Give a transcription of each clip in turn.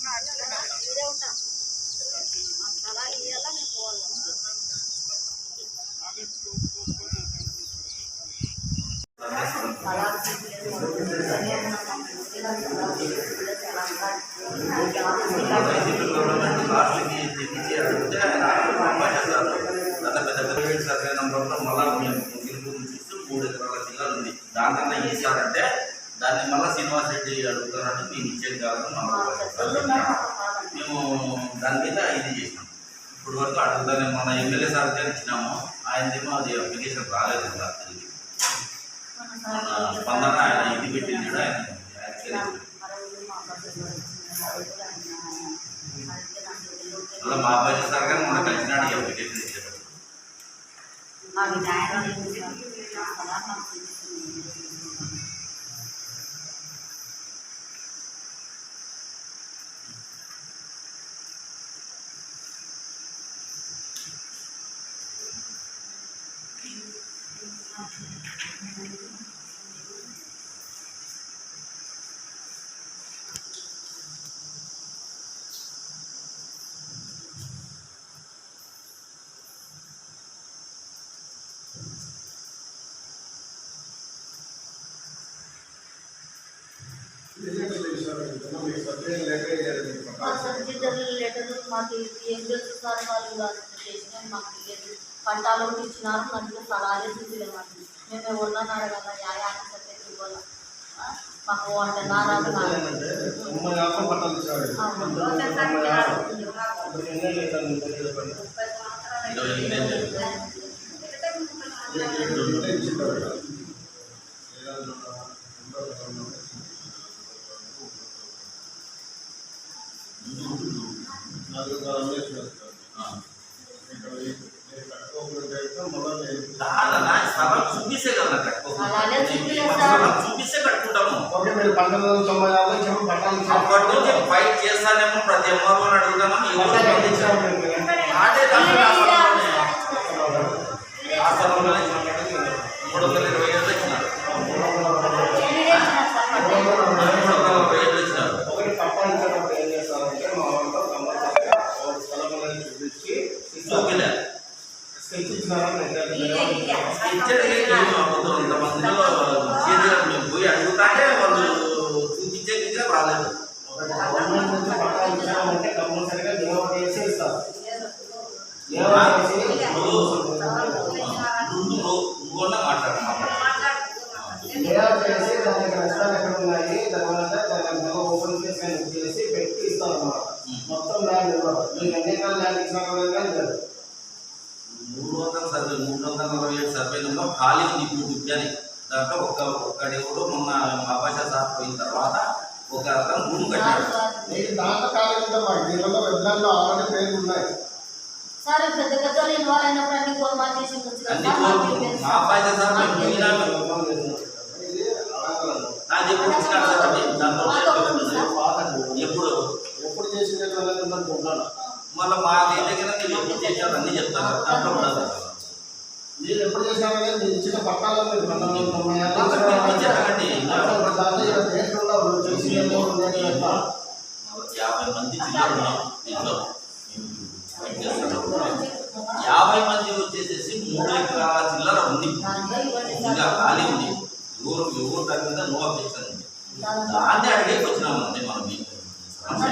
ఉంటాం సర్వే మళ్ళా మేము గెలుపు మూడు ఎకరాల జిల్లాలు ఉంది దానికన్నా ఇచ్చారంటే దాన్ని మళ్ళీ శ్రీనివాస్ రెడ్డి అడుగుతారంటే మేము ఇచ్చేది కాదు మేము దాని మీద ఇది చేసినాం. ఇప్పుడు వరకు అడుగుతానే మన ఎమ్మెల్యే సార్ గారు ఇచ్చినాము. ఆయనదేమో అది అప్లికేషన్ రాలేదు కదా తిరిగి మన స్పందన ఆయన ఇది పెట్టింది ఆయన యాక్చువల్లీ మళ్ళీ మా అబ్బాయి సార్ గారు మన కలిసినాడు ఈ అప్లికేషన్ ఇచ్చారు మాకు న్యాయం మాకు ఏం చేస్తున్నారు వాళ్ళు వాళ్ళు చేసిన మాకు తెలియదు ఇచ్చినారు మంచిగా సలహాలే చూసిలేదు మాకు మేము ఎవరిని అడగాల యా సర్టిఫికేట్ ఇవ్వాల మాకు వంట నారాలు ఇరవై చూపిస్తే కదా చూపిస్తే కట్టుకుంటాము ఓకే మీరు పంతొమ్మిది వందల తొంభై ఆరులో చెప్పి పట్టాలు అప్పటి నుంచి ఫైట్ చేస్తానేమో ప్రతి అమ్మవారు అడుగుతామని ఎవరు స్పందించారు నాటే ఇచ్చేది ఏమి ఇంతమందిలో చేతిలో మేము పోయి అడుగుతానే వాళ్ళు చూపించే రాలేదు ఖాళీ ఉంది. ఇప్పుడు విద్యాని దాంట్లో ఒక్క ఒక్కడెవడు మొన్న అపాష సార్ పోయిన తర్వాత ఒక అతను రూమ్ కట్టాడు మీకు దాంట్లో కాలేజ్ ఉంటే మాకు దీనిలో వెబ్లాండ్లో ఆల్రెడీ పేర్లు ఉన్నాయి. సరే పెద్ద పెద్ద వాళ్ళు ఇన్వాల్వ్ అయినప్పుడు అన్ని గోల్మాల్ చేసి? మా సార్. నాది ఎప్పుడు. ఎప్పుడు ఉంటాను మళ్ళీ మా దగ్గర అన్ని చెప్తాను దాంట్లో కూడా మీరు ఎప్పుడు చేసినారనే మీరు ఇచ్చిన పట్టాలో మీరు పంతొమ్మిది వందల తొంభై. యాభై మంది. యాభై మంది వచ్చేసేసి మూడు ఎకరాల చిల్లర ఉంది. ఇంకా ఖాళీ ఉంది ఎవరు ఎవరు దాని మీద నో అబ్జెక్షన్ ఉంది దాన్ని అడిగేకి వచ్చినాము అంతే మనం మీకు సమస్య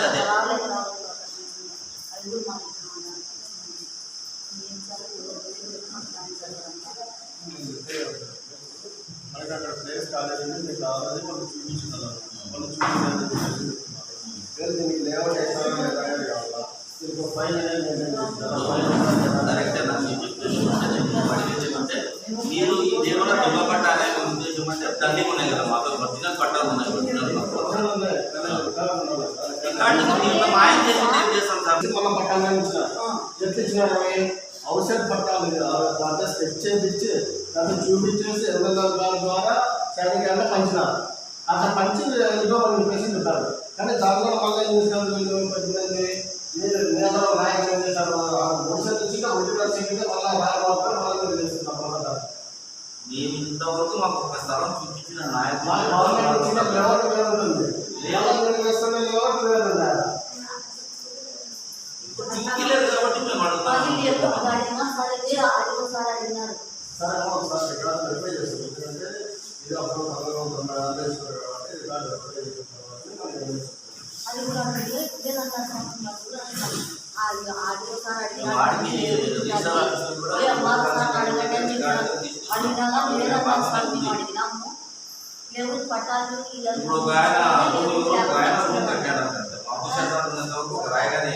అదే రాలేదు, రాలేదు. అది కూడా మాకు ఇవ్వండి. ఏం సార్, ఎవరు మాకు దాని చదవరంతా. మనకి అక్కడ ప్లేస్ ఉంది మీకు ఆల్రెడీ మనం చూపించుకున్నాం మనం చూపించాలి లేదు దీనికి కావాలా నాకు మీరు ఈ దేవుడు దొంగ పట్ట అనే ఉద్దేశం అంటే దండి ఉన్నాయి కదా మాతో ఒరిజినల్ పట్టాలు ఉన్నాయి ఒరిజినల్ మాయం చేసి ఏం చేస్తాం సార్ మన పట్టాలు ఇచ్చిన ఎట్లా ఇచ్చినారు అవి ఔషధ పట్టాలు దాంట్లో స్కెచ్ చేయించి దాన్ని చూపించేసి నాలుగు గారి ద్వారా సైనికాలను పంచినారు. అట్లా పంచి ఏదో వాళ్ళు చెప్పేసి ఉంటారు. కానీ దాంట్లో మళ్ళీ ఏం వీళ్ళు పద్దెనిమిది నేతలు నాయకులు ఏం చేశారు? ఔషధ ఇచ్చిన ఒరిజినల్ సీట్గా మళ్ళీ రాయబారు మళ్ళీ చేస్తున్నారు మేము ఇంతవరకు మాకు ఒక స్థలం చూపించిన నాయకులు లేఅవుట్ వేరు ఉంటుంది. లేఅవుట్ వేరు వేస్తున్న లేఅవుట్ వేరు యొక్క అడిగినా సరే మీరు అడిగిన సార్ అడిగినారు సార్ అమ్మ ఒకసారి రికార్డు వెరిఫై చేస్తాం ఎందుకంటే ఇది అప్పుడు అందరూ తొందరగా అందజేస్తున్నారు కాబట్టి రికార్డు వెరిఫై చేసిన తర్వాత అది కూడా అంటే లేదన్నా అది ఆడియో సార్ అడిగినారు అడిగినాము లేబుల్ పట్టాలు ఇప్పుడు ఒక ఆయన ఒక ఆయన కట్టాడు అంటే బాబు శాతం ఉన్నంత వరకు ఒక రాయగానే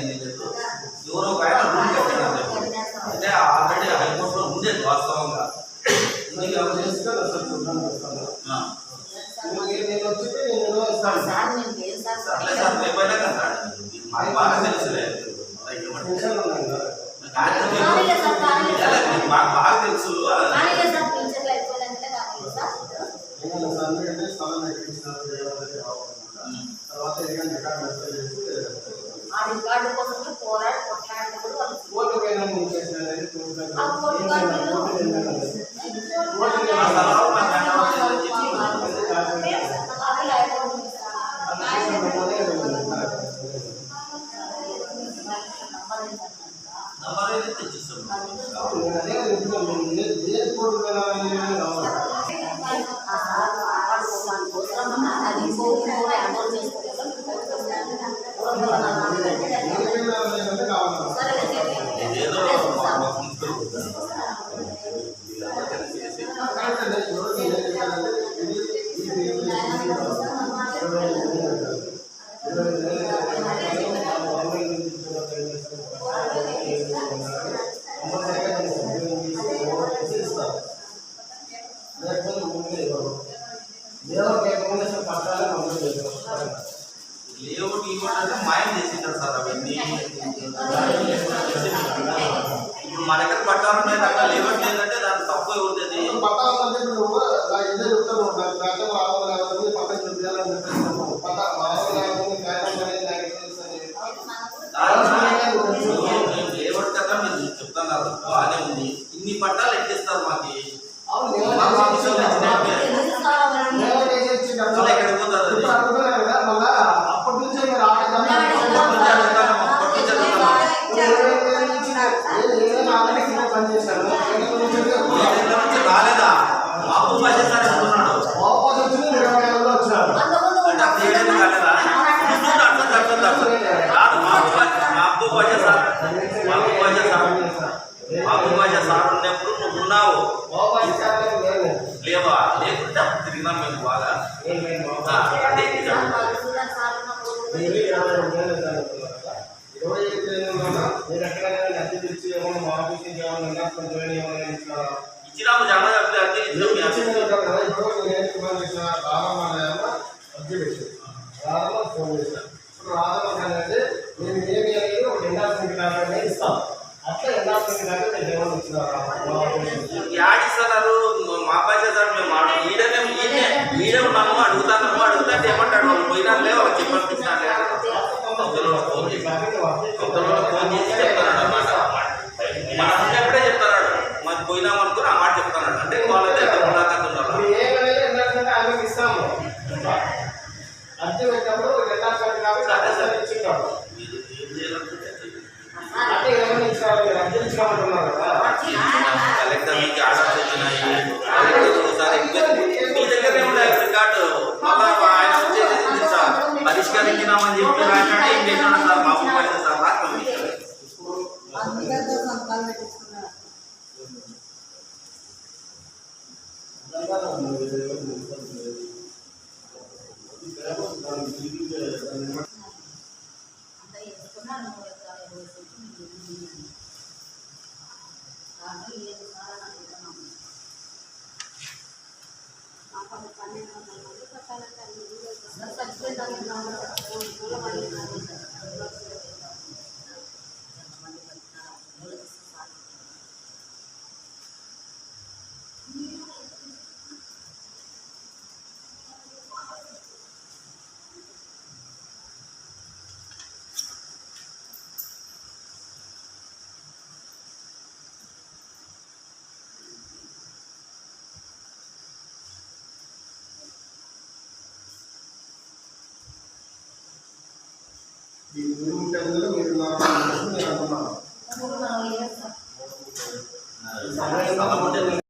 తర్వాత ఆ రికార్డు కోసం పోరాడు కొట్లాడినప్పుడు వాళ్ళు కోర్టు పోయినా ముందు చేసిన కోర్టు అవకాశ సార్ ఉన్నప్పుడు నువ్వు ఉన్నావు లేవా లేకుంటే అప్పుడు తిరిగినా మేము బాగా అంటే इसका मतलब కలెక్టర్ మీకు ఆర్డర్స్ వచ్చినాయి కలెక్టర్ ఒకసారి మీ దగ్గరే ఉండే రికార్డు మళ్ళా ఆయన వచ్చేసి సార్ పరిష్కరించినామని చెప్పి రాకంటే ఏం చేసినా సార్ మా మొబైల్ సార్ రాకండి అంత पता लगता है ఈ మూడు టెన్నులు మీరు నాకు మీరు